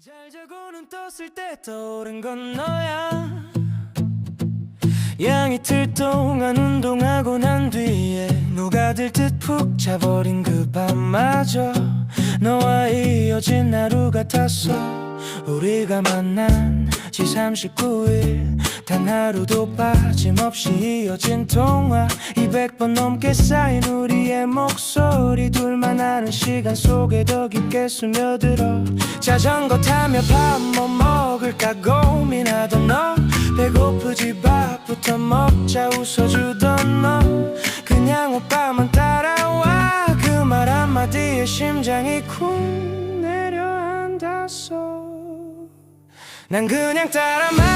잘 자고는 떴을 때 떠오른 건 너야. 양이틀 동안 운동하고 난 뒤에 녹아들 듯 푹 자버린 그 밤마저 너와 이어진 하루 같았어 우리가 만난 지 39일 단 하루도 빠짐없이 이어진 통화 200번 넘게 쌓인 우리의 목소리 둘만 아는 시간 속에 더 깊게 스며들어 자전거 타며 밥 뭐 먹을까 고민하던 너 배고프지 밥부터 먹자 웃어주던 너 그냥 오빠만 따라와 그 말 한마디에 심장이 쿵 내려앉았어 난 그냥 따라만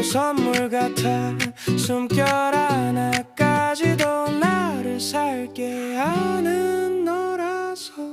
그 선물 같아. 숨결 하나까지도 나를 살게 하는 너라서.